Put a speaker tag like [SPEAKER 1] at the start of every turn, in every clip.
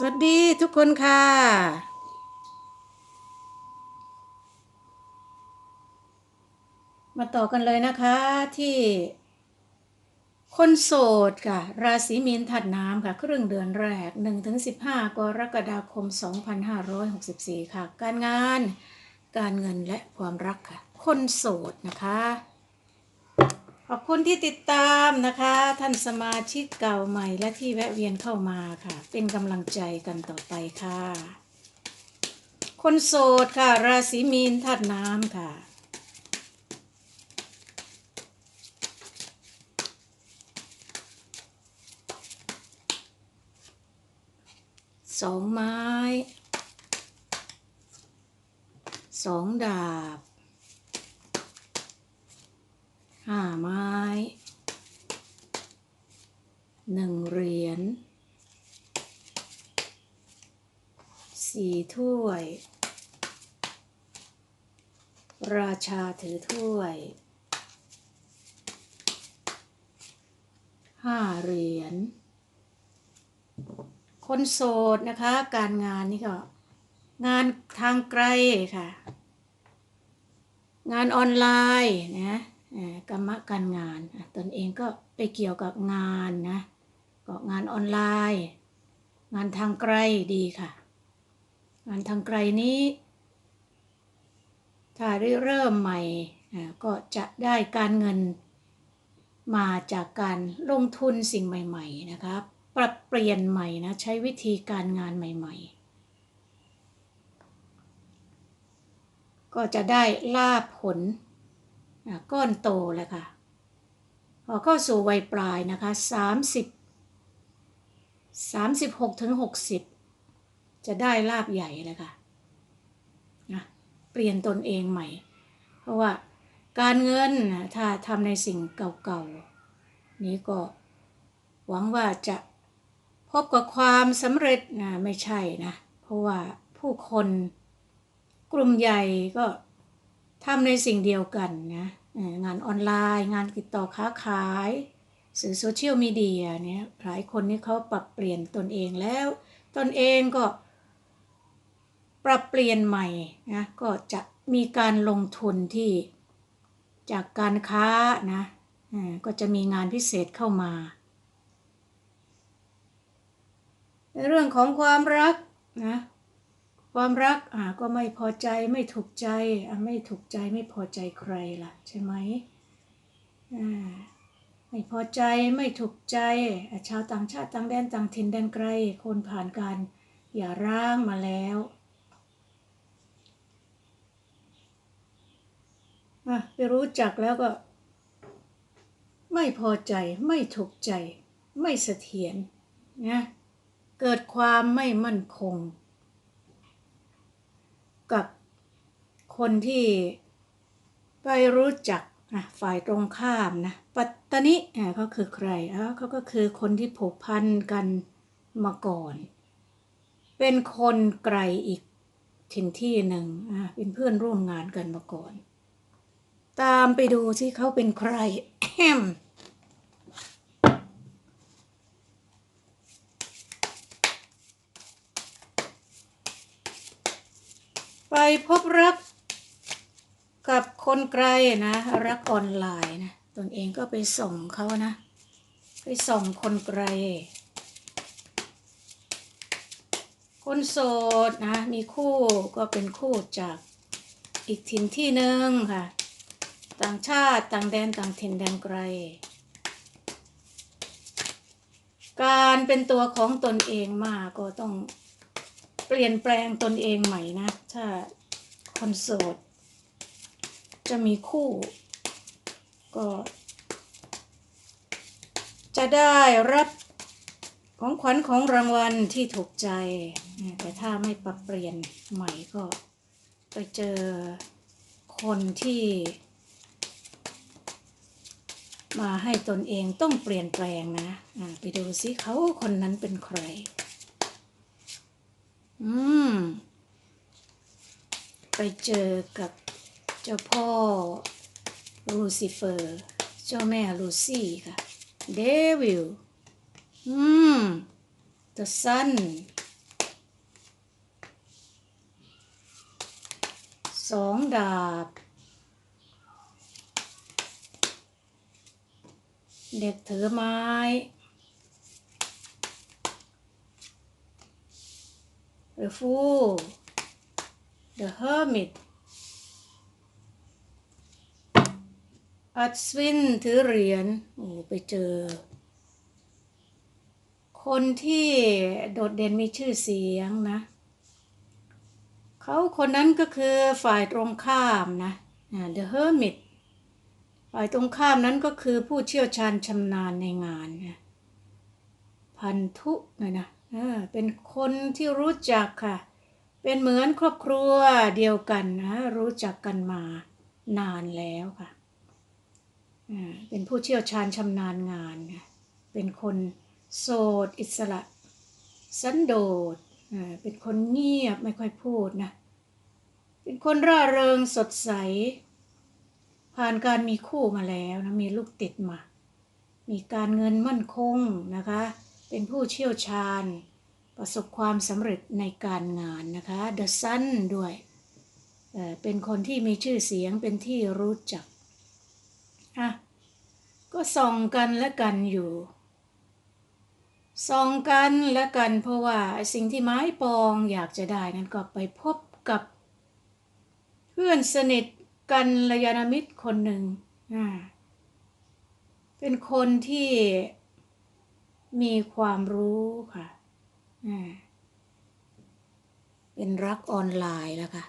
[SPEAKER 1] สวัสดีทุกคนค่ะ มาต่อกันเลยนะคะที่ คนโสดค่ะ ราศีมีนถัดน้ำค่ะ ครึ่งเดือนแรก 1-15 กรกฎาคม 2564 ค่ะ การงาน การเงินและความรักค่ะ คนโสดนะคะ ขอบคุณที่ติดตามนะคะ ท่านสมาชิกเก่าใหม่และที่แวะเวียนเข้ามาค่ะ เป็นกำลังใจกันต่อไปค่ะ คนโสดค่ะ ราศีมีนธาตุน้ำค่ะ สองไม้ สองดาบ ห้าไม้หนึ่งเหรียญสี่ถ้วย ราชาถือถ้วยห้าเหรียญคนโสดนะคะ การงานนี่ก็ งานทางไกลค่ะ งานออนไลน์นะเอ่อ กรรมะการงาน ตนเองก็ไปเกี่ยวกับงานนะก็งานออนไลน์ งานทางไกลดีค่ะ งานทางไกลนี้ ถ้าได้เริ่มใหม่ก็จะได้การเงินมาจากการลงทุนสิ่งใหม่ ๆ นะครับปรับเปลี่ยนใหม่นะใช้วิธีการงานใหม่ ๆก็จะได้ลาบผล ก้อนโตแล้วค่ะพอเข้าสู่วัยปลายนะคะ30 36ถึง60 จะได้ลาบใหญ่เลยค่ะนะเปลี่ยนตนเองใหม่ เพราะว่าการเงินถ้าทำในสิ่งเก่าๆ นี้ก็หวังว่าจะพบกับความสำเร็จนะไม่ใช่นะ เพราะว่าผู้คนกลุ่มใหญ่ก็ ทำในสิ่งเดียวกันนะงานออนไลน์ งานติดต่อค้าขายสื่อโซเชียลมีเดียเนี่ยหลายคนนี่เขาปรับเปลี่ยนตนเองแล้ว ตนเองก็ปรับเปลี่ยนใหม่นะก็จะมีการลงทุนที่จากการค้านะก็จะมีงานพิเศษเข้ามาในเรื่องของความรักนะ ความรักอ่าก็ไม่พอใจไม่ถูกใจอะไม่ถูกใจไม่พอใจใครล่ะใช่ไหมอ่าไม่พอใจไม่ถูกใจชาวต่างชาติต่างแดนต่างถิ่นแดนไกลคนผ่านการหย่าร้างมาแล้วอะไปรู้จักแล้วก็ ไม่พอใจไม่ถูกใจ ไม่เสถียรนะเกิดความไม่มั่นคง กับ คนที่ไปรู้จักนะฝ่ายตรงข้ามนะปัตตานิเขาคือใครเขาก็คือคนที่ผูกพันกันมาก่อน เป็นคนไกลอีกถิ่นที่หนึ่งเป็นเพื่อนร่วมงานกันมาก่อน ตามไปดูที่เขาเป็นใครแฮมไปพบรัก กับคนไกลนะ รักออนไลน์นะตนเองก็ไปส่งเขานะ ไปส่งคนไกล คนโสดนะ มีคู่ก็เป็นคู่จากอีกถิ่นที่หนึ่งค่ะ ต่างชาติต่างแดนต่างถิ่นแดนไกล การเป็นตัวของตนเองมากก็ต้องเปลี่ยนแปลงตนเองใหม่นะ ถ้าคนโสด จะมีคู่ ก็ จะได้รับของขวัญของรางวัลที่ถูกใจ แต่ถ้าไม่ปรับเปลี่ยนใหม่ก็ไปเจอคนที่ มาให้ตนเองต้องเปลี่ยนแปลงนะไปดูซิเขาคนนั้นเป็นใคร อืม ไปเจอกับ เจ้าพ่อลูซิเฟอร์ เจ้าแม่ลูซี่ค่ะเดวิลอืม the sun สองดาบ เด็กถือไม้หรือฟู The Hermit อัศวินถือเหรียญโอ้ไปเจอ คนที่โดดเด่นมีชื่อเสียงนะ เขาคนนั้นก็คือฝ่ายตรงข้ามนะอ่า The Hermit ฝ่ายตรงข้ามนั้นก็คือผู้เชี่ยวชาญชำนาญในงานนะพันธุนะนะเออเป็นคนที่รู้จักค่ะ เป็นเหมือนครอบครัวเดียวกันนะ รู้จักกันมานานแล้วค่ะ เป็นผู้เชี่ยวชาญชำนาญงานนะเป็นคนโสดอิสระสันโดษเป็นคนเงียบไม่ค่อยพูดนะ เป็นคนร่าเริงสดใส ผ่านการมีคู่มาแล้วนะ มีลูกติดมา มีการเงินมั่นคงนะคะ เป็นผู้เชี่ยวชาญ ประสบความสำเร็จในการงานนะคะ The Sun ด้วย เป็นคนที่มีชื่อเสียงเป็นที่รู้จักะก็ส่องกันและกันอยู่ส่องกันและกันเพราะว่าสิ่งที่ไม้ปองอยากจะได้นั้นก็ไปพบกับ เพื่อนสนิทกันระยาณมิตรคนหนึ่งเป็นคนที่มีความรู้ค่ะเป็นรักออนไลน์แล้วค่ะ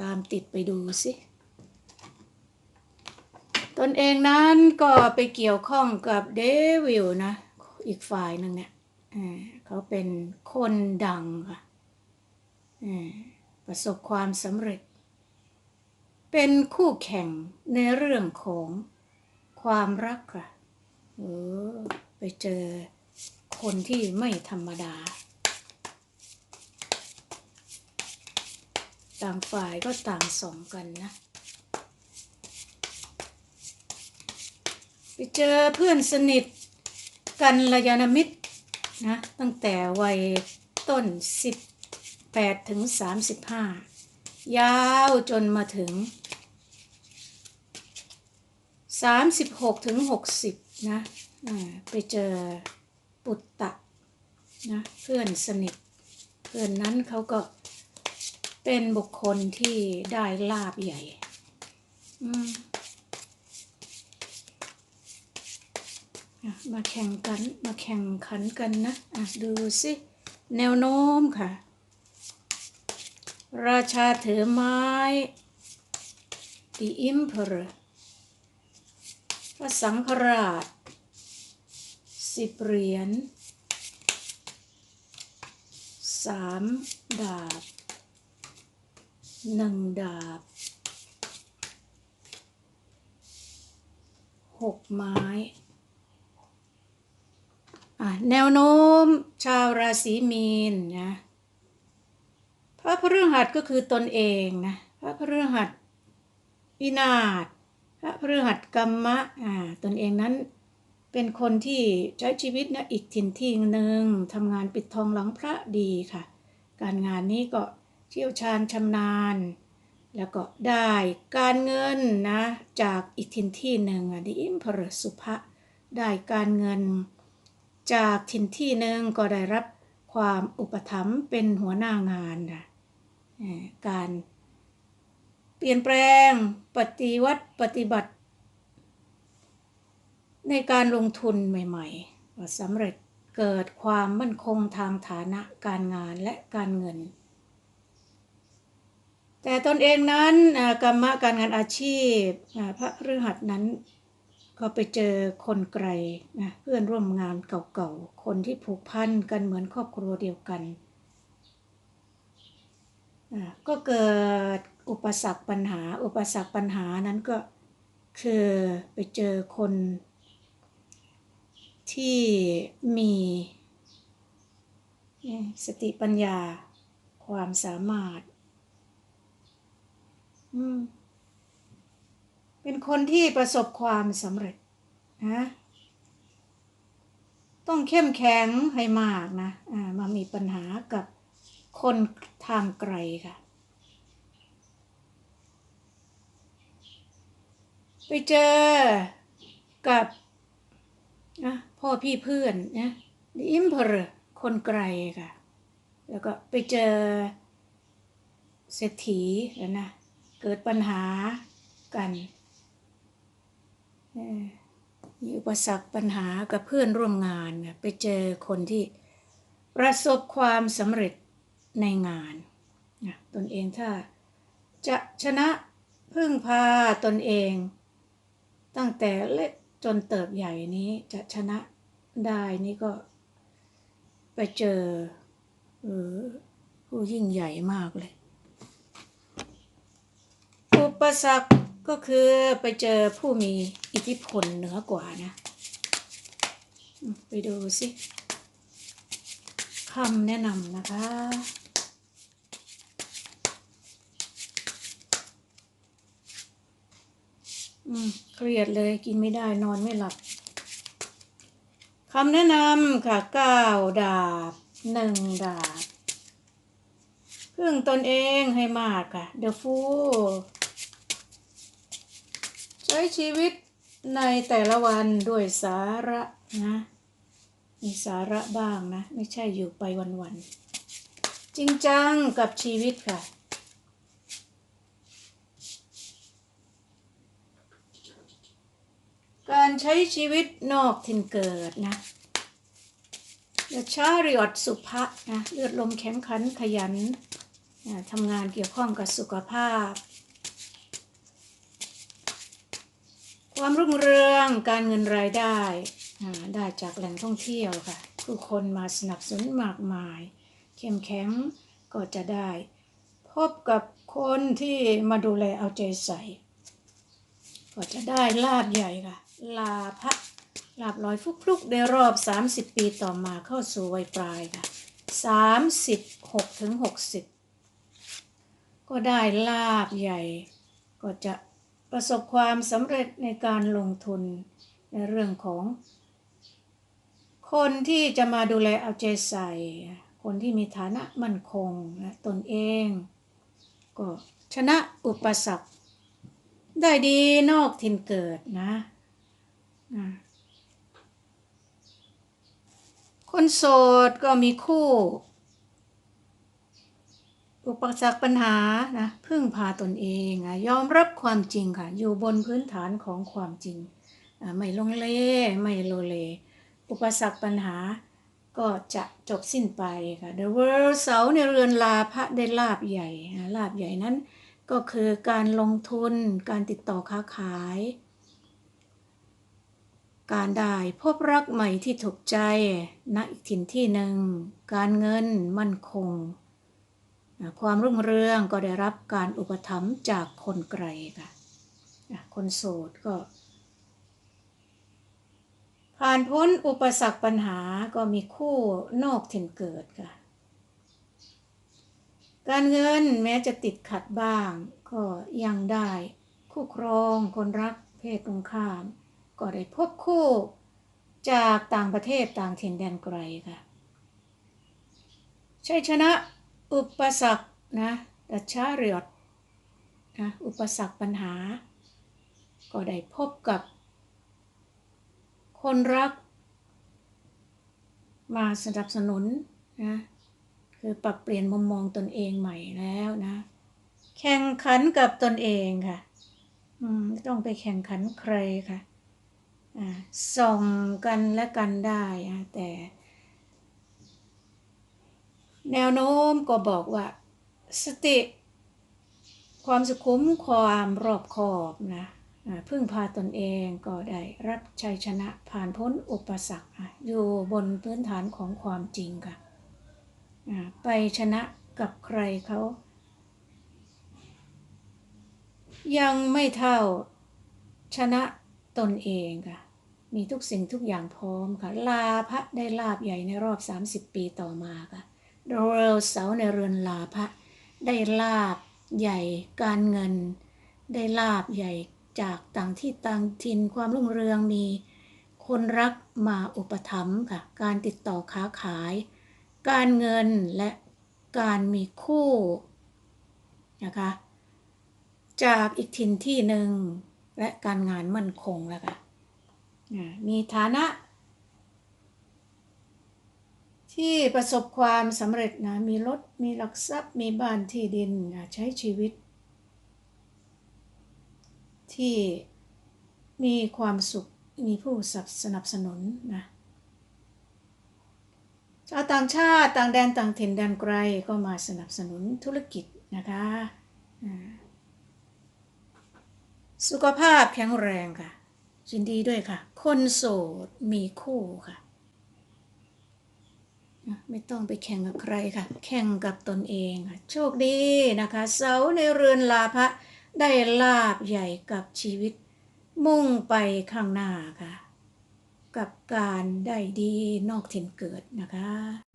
[SPEAKER 1] ตามติดไปดูสิ ตนเองนั้นก็ไปเกี่ยวข้องกับเดวิลนะ อีกฝ่ายหนึ่งเนี่ยเขาเป็นคนดังค่ะประสบความสำเร็จ เป็นคู่แข่งในเรื่องของความรักค่ะเออไปเจอคนที่ไม่ธรรมดา ต่างฝ่ายก็ต่างส่งกันนะ ไปเจอเพื่อนสนิทกันระยาณมิตรนะตั้งแต่วัยต้น 18 ถึง 35 ยาวจนมาถึง 36 ถึง 60 นะไปเจอปุตตะนะเพื่อนสนิท เพื่อนนั้นเขาก็เป็นบุคคลที่ได้ลาบใหญ่ อืม อะ มาแข่งกันมาแข่งขันกันนะอะดูสิแนวโน้มค่ะ ราชาถือไม้ The Emperor พระสังฆราชสิบเหรียญสามดาบหนึ่งดาบหกไม้ แนวโน้มชาวราศีมีนนะพระพฤหัสก็คือตนเองนะพระพฤหัสวินาศพระพฤหัสกรรมะอ่าตนเองนั้นเป็นคนที่ใช้ชีวิตนะอีกถิ่นที่หนึ่งทำงานปิดทองหลังพระดีค่ะ การงานนี้ก็เชี่ยวชาญชำนาญ แล้วก็ได้การเงินนะจากอีกถิ่นที่หนึ่งอะดิอิมพรสุภะได้การเงิน จากถิ่นที่หนึ่งก็ได้รับความอุปถัมภ์เป็นหัวหน้างานนะการเปลี่ยนแปลงปฏิวัติปฏิบัติ ในการลงทุนใหม่ๆสำเร็จเกิดความมั่นคงทางฐานะการงานและการเงิน แต่ตนเองนั้นกรรมะการงานอาชีพพระฤหัสนั้น ก็ไปเจอคนไกลนะเพื่อนร่วมงานเก่าๆ คนที่ผูกพันกันเหมือนครอบครัวเดียวกันอ่าก็เกิดอุปสรรคปัญหา อุปสรรคปัญหานั้นก็คือไปเจอคนที่มีสติปัญญาความสามารถ อืม เป็นคนที่ประสบความสำเร็จนะต้องเข้มแข็งให้มากนะะมามีปัญหากับคนทางไกลค่ะ ไปเจอกับนะพ่อพี่เพื่อนนะอิมเพอร์คนไกลค่ะ แล้วก็ไปเจอเศรษฐีแล้วนะ เกิดปัญหากัน มีอุปสรรคปัญหากับเพื่อนร่วมงานไปเจอคนที่ประสบความสำเร็จในงานตนเองถ้าจะชนะพึ่งพาตนเอง ตั้งแต่เล็กจนเติบใหญ่นี้จะชนะได้นี่ก็ไปเจอเออผู้ยิ่งใหญ่มากเลย อุปสรรค ก็คือไปเจอผู้มีอิทธิพลเหนือกว่านะ ไปดูสิคำแนะนำนะคะ อืมเครียดเลยกินไม่ได้นอนไม่หลับคำแนะนำค่ะเก้าดาบหนึ่งดาบพึ่งตนเองให้มากค่ะเดอะฟู ใช้ชีวิตในแต่ละวันด้วยสาระนะมีสาระบ้างนะ ไม่ใช่อยู่ไปวันๆจริงจังกับชีวิตค่ะการใช้ชีวิตนอกถิ่นเกิดนะเดชาริอดสุภะนะเลือดลมแข็งขันขยันนะทำงานเกี่ยวข้องกับสุขภาพ ความรุ่งเรืองการเงินรายได้ได้จากแหล่งท่องเที่ยวค่ะ ผู้คนมาสนับสนุนมากมาย เข้มแข็งก็จะได้ พบกับคนที่มาดูแลเอาใจใส่ ก็จะได้ลาบใหญ่ค่ะ ลาภะลาบลอยฟุกฟุกในรอบ 30 ปีต่อมาเข้าสู่วัยปลายค่ะ 36ถึง60 ก็ได้ลาบใหญ่ก็จะ ประสบความสำเร็จในการลงทุนในเรื่องของ คนที่จะมาดูแลเอาใจใส่ คนที่มีฐานะมั่นคงตนเอง ก็ชนะอุปสรรคได้ดีนอกถิ่นเกิดนะนะคนโสดก็มีคู่ อุปสรรคปัญหานะพึ่งพาตนเองอยอมรับความจริงค่ะ อยู่บนพื้นฐานของความจริง ไม่ลงเลไม่โลเล อุปสรรคปัญหาก็จะจบสิ้นไปค่ะ The World เสาในเรือนลาพระได้ลาบใหญ่ลาบใหญ่นั้น ก็คือการลงทุนการติดต่อค้าขาย การได้พบรักใหม่ที่ถูกใจณอีกถิ่นที่หนึ่ง การเงินมั่นคง ความรุ่งเรืองก็ได้รับการอุปถัมภ์จากคนไกลค่ะคนโสดก็ ผ่านพ้นอุปสรรคปัญหาก็มีคู่นอกถิ่นเกิดค่ะ การเงินแม้จะติดขัดบ้าง ก็ยังได้คู่ครองคนรักเพศตรงข้าม ก็ได้พบคู่จากต่างประเทศต่างถิ่นแดนไกลค่ะชัยชนะ อุปสรรคนะดัชาเรียดนะอุปสรรคปัญหา ก็ได้พบกับ คนรัก มาสนับสนุนนะคือปรับเปลี่ยนมุมมองตนเองใหม่แล้วนะ แข่งขันกับตนเองค่ะไม่ต้องไปแข่งขันใครค่ะ ส่องกันและกันได้ แต่ แนวโน้มก็บอกว่า สติ ความสุขุมความรอบคอบนะพึ่งพาตนเองก็ได้รับชัยชนะผ่านพ้นอุปสรรคอยู่บนพื้นฐานของความจริงค่ะไปชนะกับใครเขา ยังไม่เท่าชนะตนเองค่ะ มีทุกสิ่งทุกอย่างพร้อมค่ะ ลาพระได้ลาบใหญ่ในรอบ 30 ปีต่อมาค่ะ เรลเสาในเรือนลาพะได้ลาบใหญ่การเงิน ได้ลาบใหญ่จากต่างที่ต่างถิ่นความรุ่งเรืองมีคนรักมาอุปถัมภ์ค่ะ การติดต่อค้าขาย การเงินและการมีคู่นะคะจากอีกถิ่นที่หนึ่งและการงานมั่นคงแล้วค่ะมีฐานะ ที่ประสบความสำเร็จนะมีรถมีหลักทรัพย์มีบ้านที่ดินนะใช้ชีวิต ที่มีความสุขมีผู้สนับสนุนนะชาวต่างชาติต่างแดนต่างถิ่นแดนไกลก็มาสนับสนุนธุรกิจนะคะสุขภาพแข็งแรงค่ะยินดีด้วยค่ะ คนโสดมีคู่ค่ะ ไม่ต้องไปแข่งกับใครค่ะ แข่งกับตนเองค่ะ โชคดีนะคะ เสาในเรือนลาภะได้ลาบใหญ่กับชีวิต มุ่งไปข้างหน้าค่ะ กับการได้ดีนอกถิ่นเกิดนะคะ